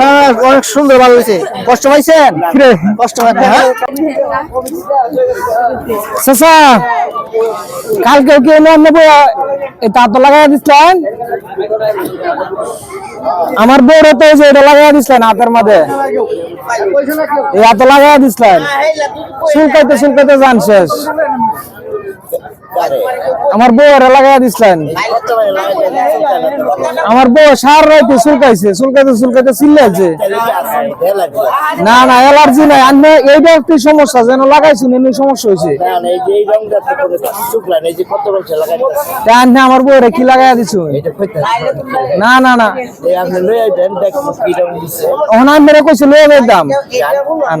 না অনেক সুন্দর ভালো হয়েছে। কষ্ট পাইছেন? কষ্ট হয়? হ্যাঁ? কালকে কি নেব এটা তো লাগাই দিচ্ছেন আমার বউর তো যে এটা লাগাই দিচ্ছেন হাতের মধ্যে। এই হাত লাগাই দিচ্ছেন শুনকাইতে শুনকাইতে যান শেষ। আমার বউর লাগাই দিচ্ছেন আমার বউ সার রাইতে চুলকাইছে চুলকাইতে চুলকাইতে চিল্লাইছে। না না অ্যালার্জি নাই। আমি এইটা একটু সমস্যা যেন লাগাইছি এমনি সমস্যা হয়েছে আমার বউরে কি লাগাই দিছো? না। না না ওখানে আমি মেরে কইছি লয়ে এর দাম। আন।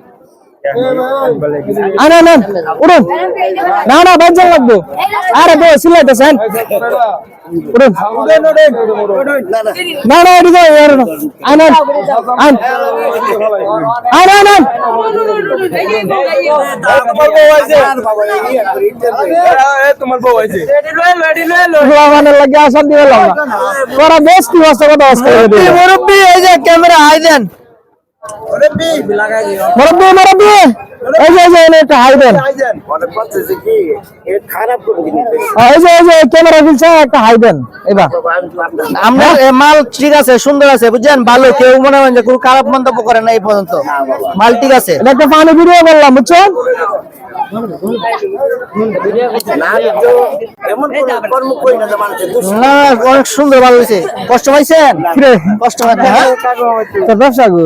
আইন। উঠুন না না, বাজার লাগবো। আরে বউ সিলাইতেছেন উঠুন না না আইন আইন আইন আইন আইন মানে লাগে আসান দিয়ে না তোরা বেশ কি কথা মুরব্বী, এই যে ক্যামেরা হাই দেন। মুরব্বী মুরব্বী এই যে এই যে এনে হাই দেন। খারাপ করে দিবি এই যে এই যে ক্যামেরা ফিলছে একটা হাই দেন এবার। আমরা মাল ঠিক আছে সুন্দর আছে বুঝছেন? ভালো কেউ মনে হয় যে কোনো খারাপ মন্তব্য করে না এই পর্যন্ত। মাল ঠিক আছে। এটা একটা পানি ভিডিও করলাম বুঝছেন? না অনেক সুন্দর ভালো হয়েছে কষ্ট পাইছেন? কষ্ট হয়? না হ্যাঁ? ব্যবসা গো